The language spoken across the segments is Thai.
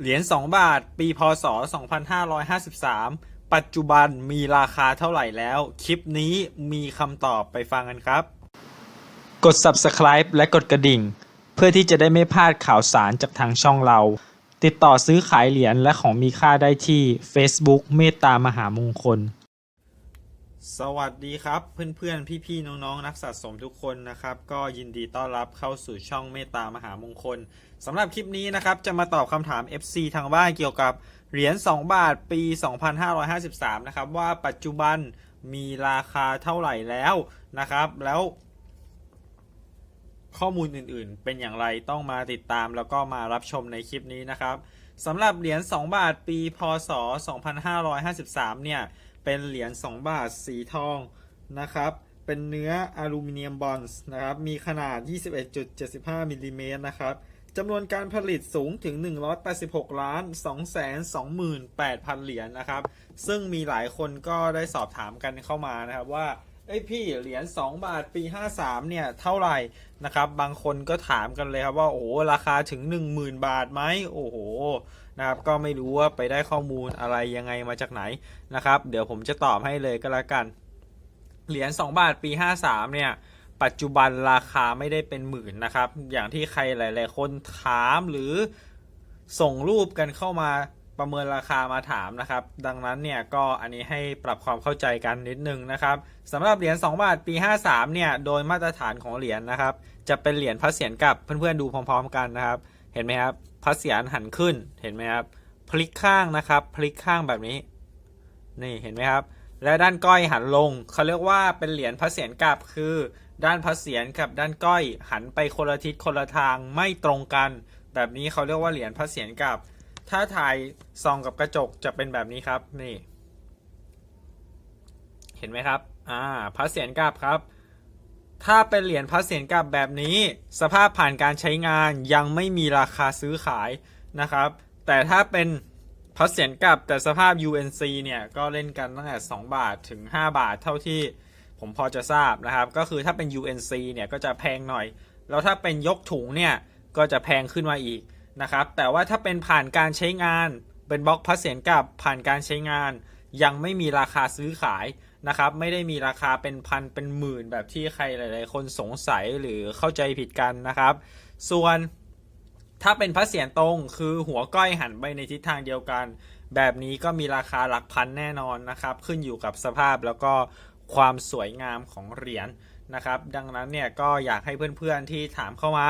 เหรียญ2บาท ปีพศ 2553 ปัจจุบันมีราคาเท่าไหร่แล้ว คลิปนี้มีคำตอบไปฟังกันครับ กด subscribe และกดกระดิ่ง เพื่อที่จะได้ไม่พลาดข่าวสารจากทางช่องเรา ติดต่อซื้อขายเหรียญและของมีค่าได้ที่ Facebook เมตตามหามงคล สวัสดีครับเพื่อนๆ พี่ๆ น้องๆ นักสะสมทุกคนนะครับ ก็ยินดีต้อนรับเข้าสู่ช่องเมตตามหามงคลสำหรับคลิปนี้นะครับ จะมาตอบคำถาม FC ทางบ้านเกี่ยวกับเหรียญ 2 บาทปี 2553 นะครับ ว่าปัจจุบันมีราคาเท่าไหร่แล้วนะครับ แล้ว ข้อมูลอื่นๆ เป็นอย่างไรต้องมาติดตามแล้วก็มารับชมในคลิปนี้นะครับสำหรับเหรียญ 2 บาทปี พศ 2553 เนี่ย เป็นเหรียญ2 บาทสีทองนะครับ เป็นเนื้ออลูมิเนียมบอนส์นะครับ มีขนาด 21.75มิลลิเมตรนะครับจำนวนการผลิตสูงถึง 186 ล้าน 228,000 เหรียญนะครับ ซึ่งมีหลายคนก็ได้สอบถามกันเข้ามานะครับว่าเอ้ยพี่เหรียญ2 บาทปี 53 เนี่ยเท่าไหร่นะครับ บางคนก็ถามกันเลยครับว่าโอ้ราคาถึง 10,000 บาทไหมโอ้โห นะครับก็ไม่รู้ว่าไปได้ข้อมูลอะไรยังไงมาจากไหนนะครับ เดี๋ยวผมจะตอบให้เลยก็แล้วกัน เหรียญ2บาทปี 53 เนี่ยปัจจุบันราคาไม่ได้เป็นหมื่นนะครับ อย่างที่ใครหลาย ๆ คนถามหรือส่งรูปกันเข้ามาประเมินราคามาถามนะครับ ดังนั้นเนี่ยก็อันนี้ให้ปรับความเข้าใจกันนิดนึงนะครับสำหรับเหรียญ2บาทปี 53 เนี่ยโดยมาตรฐานของเหรียญนะครับ จะเป็นเหรียญพระเศียรกลับเพื่อน ๆ ดูพร้อม ๆ กันนะครับ เห็นไหมครับ พระเศียรหันขึ้นเห็นไหมครับพลิกข้างนะครับ พลิกข้างแบบนี้ นี่เห็นไหมครับ และด้านก้อยหันลงเขาเรียกว่าเป็นเหรียญพระเศียรกลับคือ ด้านพระเศียรกับด้านก้อยหันไปคนละทิศคนละทางไม่ตรงกัน แบบนี้เขาเรียกว่าเหรียญพระเศียรกลับ ถ้าถ่ายส่องกับกระจกจะเป็นแบบนี้ครับนี่ เห็นไหมครับอ่าพระเศียรกลับครับ ถ้าเป็นเหรียญพระเศียรกลับแบบนี้ สภาพผ่านการใช้งานยังไม่มีราคาซื้อขายนะครับ แต่ถ้าเป็นพระเศียรกลับแต่สภาพ UNC เนี่ยก็เล่นกันตั้งแต่ 2 บาทถึง 5 บาทเท่าที่ผมพอจะทราบนะครับ ก็คือถ้าเป็น UNC เนี่ยก็จะแพงหน่อย แล้วถ้าเป็นยกถุงเนี่ยก็จะแพงขึ้นมาอีกนะครับ แต่ว่าถ้าเป็นผ่านการใช้งาน เป็นบล็อกพระเศียรกลับผ่านการใช้งาน ยังไม่มีราคาซื้อขาย นะครับไม่ได้มีราคาเป็นพันเป็นหมื่นแบบที่ใครหลาย ๆ คนสงสัยหรือเข้าใจผิดกันนะครับ ส่วนถ้าเป็นพระเศียรตรงคือหัวก้อยหันไปในทิศทางเดียวกัน แบบนี้ก็มีราคาหลักพันแน่นอนนะครับ ขึ้นอยู่กับสภาพแล้วก็ความสวยงามของเหรียญ นะครับ ดังนั้นเนี่ยก็อยากให้เพื่อนๆที่ถามเข้ามา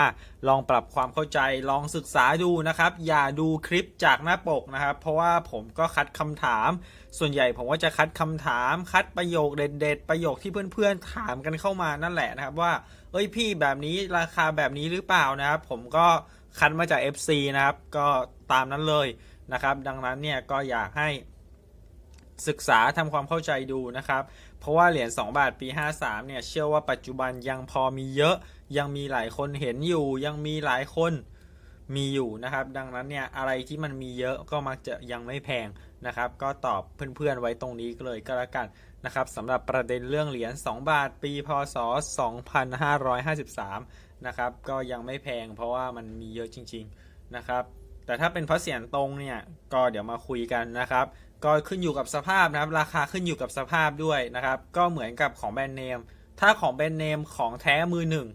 ลองปรับความเข้าใจลองศึกษาดูนะครับ อย่าดูคลิปจากหน้าปกนะครับ เพราะว่าผมก็คัดคำถาม ส่วนใหญ่ผมก็จะคัดคำถาม คัดประโยคเด็ดๆประโยคที่เพื่อนๆถามกันเข้ามานั่นแหละนะครับว่า เอ้ยพี่แบบนี้ราคาแบบนี้หรือเปล่านะครับ ผมก็คัดมาจาก FC นะครับ ก็ตามนั้นเลยนะครับ ดังนั้นเนี่ยก็อยากให้ศึกษาทำความเข้าใจดูนะครับ เพราะว่าเหรียญ2บาทปี 53 เนี่ย เชื่อว่าปัจจุบันยังพอมีเยอะ ยังมีหลายคนเห็นอยู่ ยังมีหลายคนมีอยู่นะครับ ดังนั้นเนี่ยอะไรที่มันมีเยอะก็มักจะยังไม่แพงนะครับ ก็ตอบเพื่อนๆไว้ตรงนี้เลยก็แล้วกันนะครับสำหรับประเด็นเรื่องเหรียญ2บาทปีพศ 2553 นะครับก็ยังไม่แพงเพราะว่ามันมีเยอะจริง ๆนะครับ แต่ถ้าเป็นพระเศียรตรงเนี่ยก็เดี๋ยวมาคุยกันนะครับ ก็ขึ้นอยู่กับสภาพนะครับ ราคาขึ้นอยู่กับสภาพด้วยนะครับ ก็เหมือนกับของแบรนด์เนม ถ้าของแบรนด์เนมของแท้มือหนึ่ง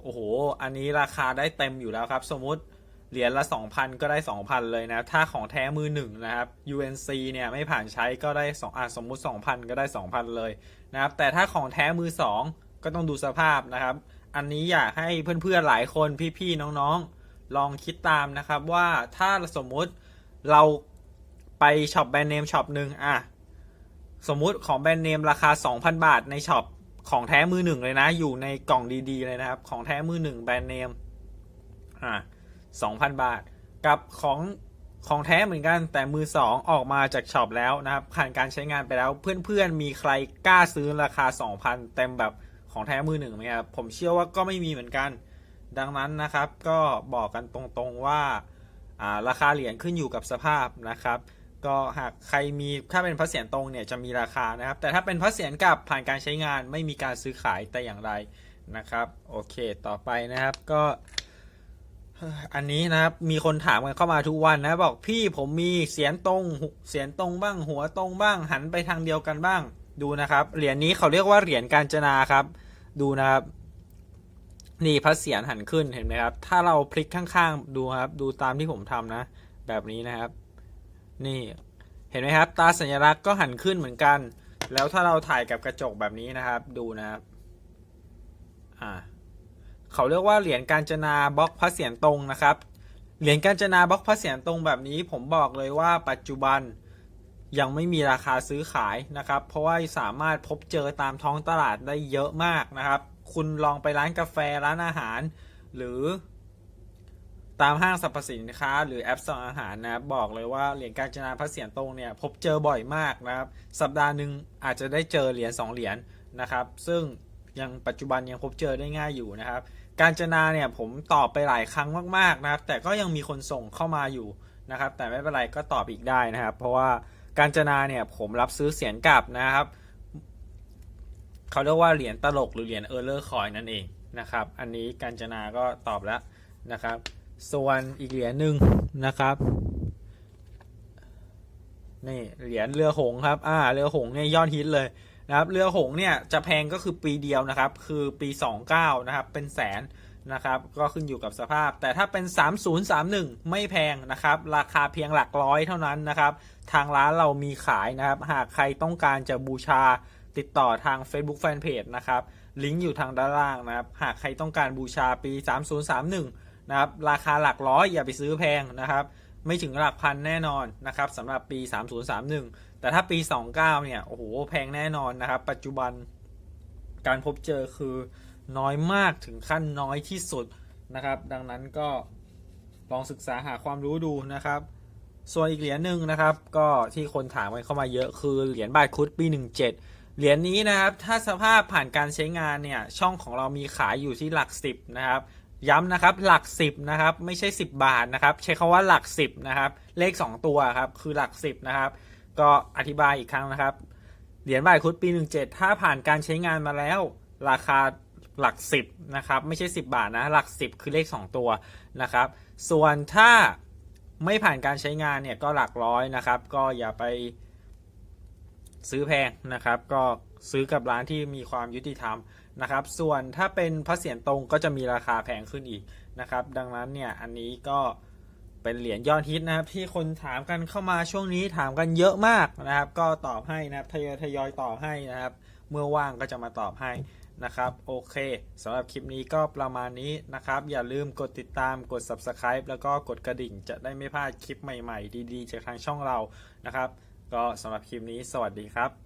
โอ้โห อันนี้ราคาได้เต็มอยู่แล้วครับ สมมุติเหรียญละ 2,000 ก็ได้ 2,000 เลยนะ ถ้าของแท้มือหนึ่งนะครับ UNC เนี่ยไม่ผ่านใช้ก็ได้2อะสมมุติ 2,000 ก็ได้ 2,000 เลยนะครับ แต่ถ้าของแท้มือ 2 ก็ต้องดูสภาพนะครับ อันนี้อยากให้เพื่อนๆหลายคนพี่ๆน้องๆ ลองคิดตามนะครับว่าถ้าสมมุติเรา ไปช็อปแบรนด์เนมช็อปหนึ่งอะสมมุติของแบรนด์เนมราคา 2,000 บาทในช็อปของแท้มือหนึ่งเลยนะ อยู่ในกล่องดีๆเลยนะครับ ของแท้มือหนึ่งแบรนด์เนมอะ2,000 บาท กับของของแท้เหมือนกันแต่มือ2ออกมาจากช็อปแล้วนะครับผ่านการใช้งานไปแล้วเพื่อนๆมีใครกล้าซื้อราคา 2,000 เต็มแบบของแท้มือหนึ่งไหมครับผมเชื่อว่าก็ไม่มีเหมือนกัน ดังนั้นนะครับ ก็บอกกันตรงๆว่าอ่าราคาเหรียญขึ้นอยู่กับสภาพนะครับ ก็หากใครมีถ้าเป็นพระเศียรตรงเนี่ยจะมีราคานะครับ แต่ถ้าเป็นพระเศียรกลับผ่านการใช้งานไม่มีการซื้อขายแต่อย่างไรนะครับโอเคต่อไปนะครับก็อันนี้นะครับมีคนถามกันเข้ามาทุกวันนะบอกพี่ผมมีเสียนตรงหุเสียนตรงบ้าง หัวตรงบ้าง หันไปทางเดียวกันบ้างดูนะครับเหรียญนี้เขาเรียกว่าเหรียญกาญจนาครับ ดูนะครับ นี่พระเสียรหันขึ้นเห็นไหมครับ ถ้าเราพลิกข้างๆ ดูครับ ดูตามที่ผมทำนะ แบบนี้นะครับ นี่เห็นไหมครับ ตาสัญลักษณ์ก็หันขึ้นเหมือนกัน แล้วถ้าเราถ่ายกับกระจกแบบนี้นะครับ ดูนะครับอ่าเขาเรียกว่าเหรียญกาญจนาบล็อกพระเสียรตรงนะครับ เหรียญกาญจนาบล็อกพระเสียรตรงแบบนี้ผมบอกเลยว่าปัจจุบันยังไม่มีราคาซื้อขายนะครับ เพราะว่าสามารถพบเจอตามท้องตลาดได้เยอะมากนะครับ คุณลองไปร้านกาแฟร้านอาหาร หรือ ตามห้างสรรพสินค้า หรือแอปสั่งอาหารนะครับบอกเลยว่าเหรียญกาญจนาพระเสียรตรงเนี่ยพบเจอบ่อยมากนะครับ สัปดาห์หนึ่งอาจจะได้เจอเหรียญสองเหรียญนะครับ ซึ่งยังปัจจุบันยังพบเจอได้ง่ายอยู่นะครับ การจนาเนี่ยผมตอบไปหลายครั้งมากๆนะครับ แต่ก็ยังมีคนส่งเข้ามาอยู่นะครับ แต่ไม่เป็นไรก็ตอบอีกได้นะครับ เพราะว่าการจนาเนี่ยผมรับซื้อเสียงกลับนะครับเขาเรียกว่าเหรียญตลกหรือเหรียญเออร์เลอร์คอยนั่นเองนะครับ อันนี้การจนาก็ตอบแล้วนะครับ ส่วนอีกเหรียญหนึ่งนะครับ นี่เหรียญเรือหงครับอ่าเรือหงเนี่ยยอดฮิตเลยนะครับเรือหงเนี่ยจะแพงก็คือปีเดียวนะครับ คือปี 29 นะครับ เป็นแสนนะครับก็ขึ้นอยู่กับสภาพ แต่ถ้าเป็น 3031 ไม่แพงนะครับ ราคาเพียงหลักร้อยเท่านั้นนะครับ ทางร้านเรามีขายนะครับ หากใครต้องการจะบูชาติดต่อทาง Facebook Fanpage นะครับ ลิงก์อยู่ทางด้านล่างนะครับ หากใครต้องการบูชาปี 3031 นะครับราคาหลักร้อยอย่าไปซื้อแพงนะครับ ไม่ถึงหลักพันแน่นอนนะครับสำหรับปี 3031 แต่ถ้าปี 29 เนี่ยโอ้โหแพงแน่นอนนะครับ ปัจจุบันการพบเจอคือน้อยมากถึงขั้นน้อยที่สุดนะครับ ดังนั้นก็ลองศึกษาหาความรู้ดูนะครับ ส่วนอีกเหรียญหนึ่งนะครับ ก็ที่คนถามกันเข้ามาเยอะคือเหรียญบาทคุดปี 17เหรียญนี้นะครับ ถ้าสภาพผ่านการใช้งานเนี่ย ช่องของเรามีขายอยู่ที่หลักสิบนะครับ ย้ำนะครับหลักสิบนะครับไม่ใช่ 10 บาทนะครับใช้คาว่าหลักสิบนะครับเลข 2 ตัวครับคือหลักสิบนะครับก็อธิบายอีกครั้งนะครับเหรียญบาทคุดปี 17 ถ้าผ่านการใช้งานมาแล้ว ราคาหลักสิบนะครับไม่ใช่ 10 บาทนะหลักสิบคือเลข 2 ตัวนะครับส่วนถ้าไม่ผ่านการใช้งานเนี่ยก็หลักร้อยนะครับ ก็อย่าไปซื้อแพงนะครับ ก็ ซื้อกับร้านที่มีความยุติธรรมนะครับ ส่วนถ้าเป็นพระเศียรตรงก็จะมีราคาแพงขึ้นอีกนะครับ ดังนั้นเนี่ยอันนี้ก็เป็นเหรียญยอดฮิตนะครับ ที่คนถามกันเข้ามาช่วงนี้ถามกันเยอะมากนะครับ ก็ตอบให้นะครับทยอยทยอยตอบให้นะครับ เมื่อว่างก็จะมาตอบให้นะครับ โอเคสำหรับคลิปนี้ก็ประมาณนี้นะครับ อย่าลืมกดติดตามกด subscribe แล้วก็กดกระดิ่งจะได้ไม่พลาดคลิปใหม่ๆ ดีๆ จากทางช่องเรานะครับ ก็สำหรับคลิปนี้สวัสดีครับ